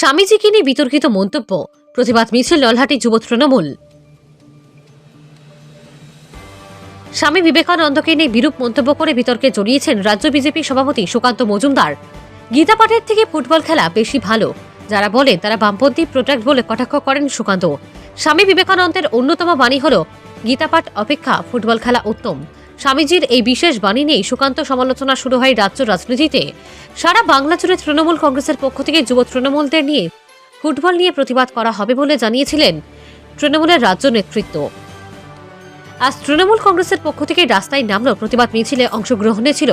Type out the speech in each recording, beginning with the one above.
স্বামীজিকে নিয়ে বিতর্কিত মন্তব্য। প্রতিবাদ মিছিল নলহাটি যুব তৃণমূল। স্বামী বিবেকানন্দকে নিয়ে বিরূপ মন্তব্য করে বিতর্কে জড়িয়েছেন রাজ্য বিজেপি সভাপতি সুকান্ত মজুমদার। গীতা পাঠের থেকে ফুটবল খেলা বেশি ভালো। যারা বলে তারা বামপন্থী প্রোটেক্ট বলে কটাক্ষ করেন সুকান্ত। স্বামী বিবেকানন্দের অন্যতম বাণী হল, গীতাপাঠ অপেক্ষা ফুটবল খেলা উত্তম। স্বামীজির এই বিশেষ বাণী নিয়েই সুকান্ত সমালোচনা শুরু হয় রাজ্য রাজনীতিতে। সারা বাংলা জুড়ে তৃণমূল কংগ্রেসের পক্ষ থেকে যুব তৃণমূলদের নিয়ে ফুটবল নিয়ে প্রতিবাদ করা হবে বলে জানিয়েছিলেন তৃণমূলের রাজ্য নেতৃত্ব। আজ তৃণমূল কংগ্রেসের পক্ষ থেকে রাস্তায় নামল প্রতিবাদ মিছিলে অংশগ্রহণে ছিল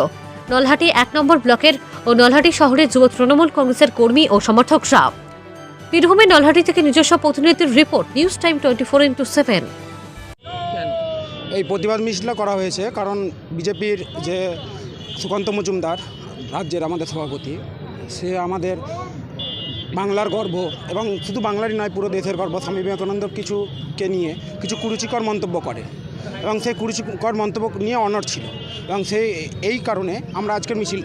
নলহাটি এক নম্বর ব্লকের ও নলহাটি শহরের যুব তৃণমূল কংগ্রেসের কর্মী ও সমর্থকরা। বীরভূমের নলহাটি থেকে নিজস্ব প্রতিনিধির report, news time twenty four into seven. এই প্রতিবাদ মিছিলটা করা হয়েছে কারণ বিজেপির যে সুকান্ত মজুমদার রাজ্যের আমাদের সভাপতি, সে আমাদের বাংলার গর্ব এবং শুধু বাংলারই নয়, পুরো দেশের গর্ব। স্বামী বিবেকানন্দর কিছুকে নিয়ে কিছু কুরুচিকর মন্তব্য করে এবং সেই কুরুচিকর মন্তব্য নিয়ে অনর ছিল এবং সেই, এই কারণে আমরা আজকের মিছিল,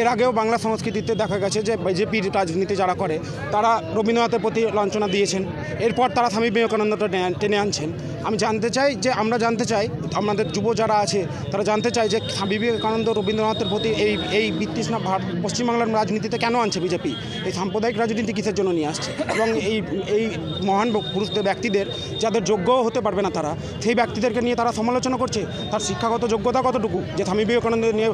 এর আগেও বাংলা সংস্কৃতিতে দেখা গেছে যে বিজেপির রাজনীতি যারা করে, তারা রবীন্দ্রনাথের প্রতি লাঞ্ছনা দিয়েছেন। এরপর তারা স্বামী বিবেকানন্দটা টেনে আনছেন। আমি জানতে চাই যে আমরা জানতে চাই, আমাদের যুব যারা আছে, তারা জানতে চায় যে স্বামী বিবেকানন্দ, রবীন্দ্রনাথের প্রতি এই এই বিতৃষ্ণা ভারত পশ্চিমবাংলার রাজনীতিতে কেন আনছে বিজেপি? এই সাম্প্রদায়িক রাজনীতি কিসের জন্য নিয়ে আসছে? এবং এই এই মহান পুরুষদের ব্যক্তিদের, যাদের যোগ্যও হতে পারবে না তারা, সেই ব্যক্তিদেরকে নিয়ে তারা সমালোচনা করছে? তার শিক্ষাগত যোগ্যতা কতটুকু? যে স্বামী বিবেকানন্দ নিয়ে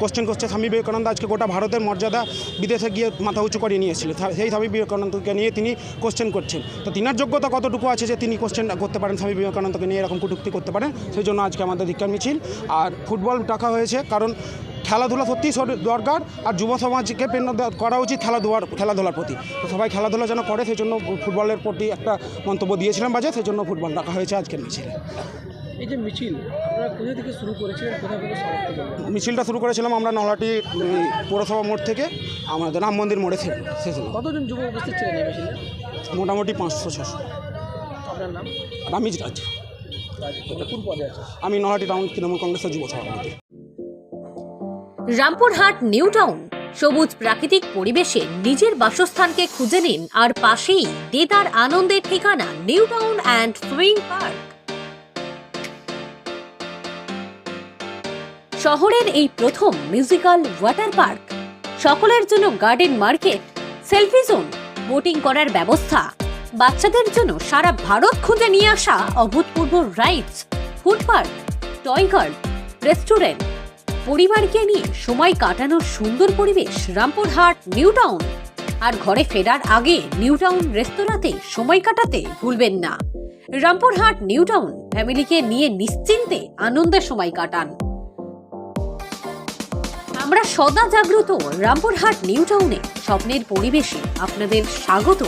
কোশ্চেন করছে, স্বামী বিবেকানন্দ আজকে গোটা ভারতের মর্যাদা বিদেশে গিয়ে মাথা উঁচু করে নিয়ে এসেছিল। সেই স্বামী বিবেকানন্দকে নিয়ে তিনি কোশ্চেন করছেন। তো তিনার যোগ্যতা কতটুকু আছে যে তিনি কোশ্চেন করতে পারেন স্বামী বিবেকানন্দকে নিয়ে এরকম কটূক্তি করতে পারেন সেই জন্য আজকে আমাদের ধিক্ষার মিছিল। আর ফুটবল ডাকা হয়েছে কারণ খেলাধুলা সত্যিই দরকার আর যুব সমাজকে প্রেরণা করা উচিত খেলাধুলার খেলাধুলার প্রতি। তো সবাই খেলাধুলা যেন করে সেই জন্য ফুটবলের প্রতি একটা মন্তব্য দিয়েছিলাম বাজে সেই জন্য ফুটবল রাখা হয়েছে আজকের মিছিলে। এই যে মিছিল কোথা থেকে শুরু করেছিলেন মিছিলটা শুরু করেছিলাম আমরা নলহাটি উম, পৌরসভা মোড় থেকে আমাদের রাম মন্দির মোড়ে থেকে শেষ হলো। কতজন যুবক উপস্থিত ছিলেন মোটামুটি পাঁচশো ছশো। আপনার নাম? রামিজ রাজ এটা কোন পদে আছে আমি নলহাটি টাউন তৃণমূল কংগ্রেসের যুব সভাপতি। Rampurhat new town. সবুজ প্রাকৃতিক পরিবেশে নিজের বাসস্থানকে খুঁজে নিন আর পাশেই দেদার আনন্দের ঠিকানা new town and swing park. শহরের এই প্রথম মিউজিক্যাল ওয়াটার পার্ক। সকলের জন্য garden market selfie zone boating করার ব্যবস্থা। বাচ্চাদের জন্য সারা ভারত খুঁজে নিয়ে আসা অভূতপূর্ব rides food park toy guard restaurant পরিবারকে নিয়ে সময় কাটানোর সুন্দর পরিবেশ রামপুরহাট নিউ টাউন আর ঘরে ফেরার আগে নিউ টাউন রেস্তোরাঁতে সময় কাটাতে ভুলবেন না। রামপুরহাট নিউ টাউন ফ্যামিলিকে নিয়ে নিশ্চিন্তে আনন্দে সময় কাটান। আমরা সদা জাগ্রত রামপুরহাট নিউ টাউনে স্বপ্নের পরিবেশে আপনাদের স্বাগত